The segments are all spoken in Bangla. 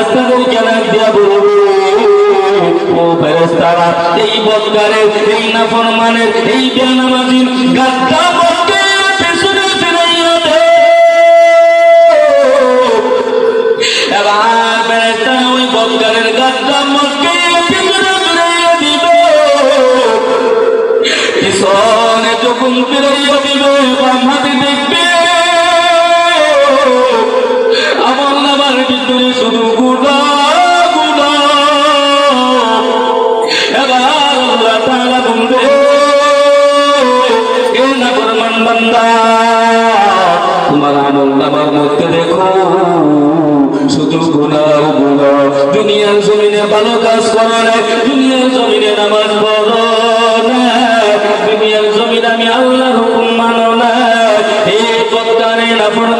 ফেরেস্তাদেরকে ডাক দিয়া ও ফেরেস্তারা এই বদকারের এই নাফরমানের এই বেনামাজির গাদ্দা পিছনে যখন ফিরাইয়া নামার মধ্যে দেখো, শুধু গুণা গুণা দুনিয়ার জমিনে ভালো কাজ করো না, দুনিয়ার জমিনে নামাজ পড়ো না। দুনিয়ার জমিনে আমি আল্লাহর হুকুম মানো না। এই পদ্মারে নাফরমান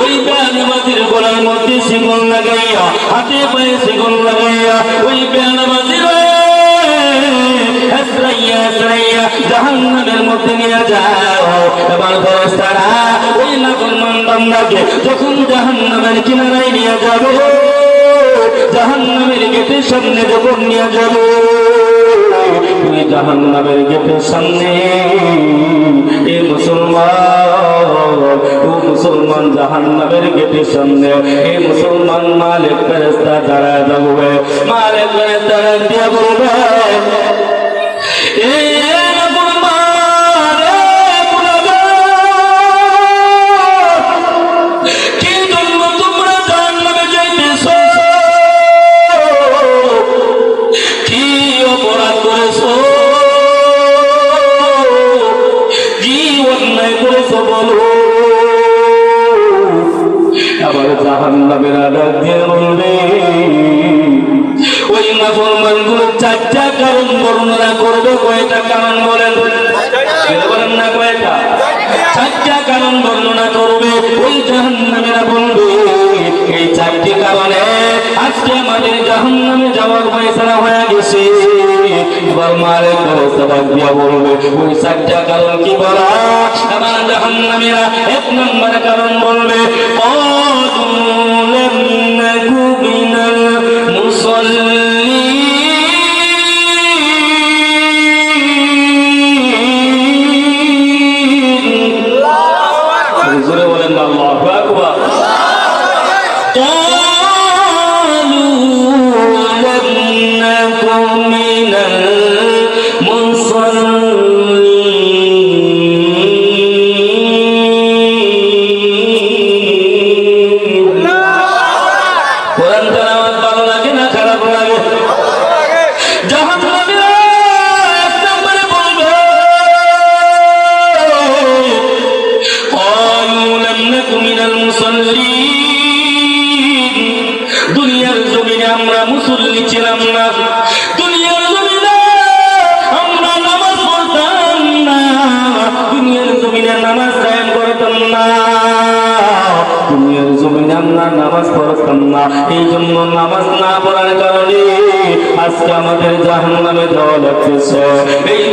ওই জাহান্নামের মধ্যে গলার মধ্যে শিকল লাগাইয়া, হাতে ওই বেয়ানামাজির হেসরাইয়া হেসরাইয়া যখন জাহান্নামের কিনারায় নিয়ে যাবে, জাহান্নামের গেটের সামনে যখন নিয়ে যাবে ওই জাহান্নামের গেটের সামনে। এ মুসলমান, ও মুসলমান জাহান্নামের গেটের সামনে। এ মুসলমান, মালিক ফেরেস্তা দাঁড়ায় থাকবে মালিক ফেরেস্তা দিয়ে বলবে অন্যায় বলো। আবার জাহান্নামের আডার দিয়ে বলবে, ওই নাফরমানগুলো চারটা কারণ বর্ণনা করবে, কয়টা কারণ বলেন? বলেন না কয়টা? চারটা কারণ বর্ণনা করবে, ওই জাহান্নামেরা বলবে, এই চারটি কারণে আজকে আমাদের জাহান্নামে যাওয়ার ফয়সালা হয়ে গেছে। এবার মারে করে সবাই দিয়া বলবে ওই চারটা কারণ কি বলা? আমার জাহান্নামীরা এক নম্বরে কারণ বলবে বলেন না খারাপ লাগে? যখন দুনিয়ার জমিনে আমরা মুসল্লি না। দুনিয়ার জমিনে আমরা নামাজ পড়তাম না। দুনিয়ার জমিনে নামাজ কায়েম করতাম না। জমিনে আমরা নামাজ পড়তাম না এই জন্য নামাজ না পড়ার কারণে আজকে আমাদের জাহান নামে দেওয়া লাগতেছে। এই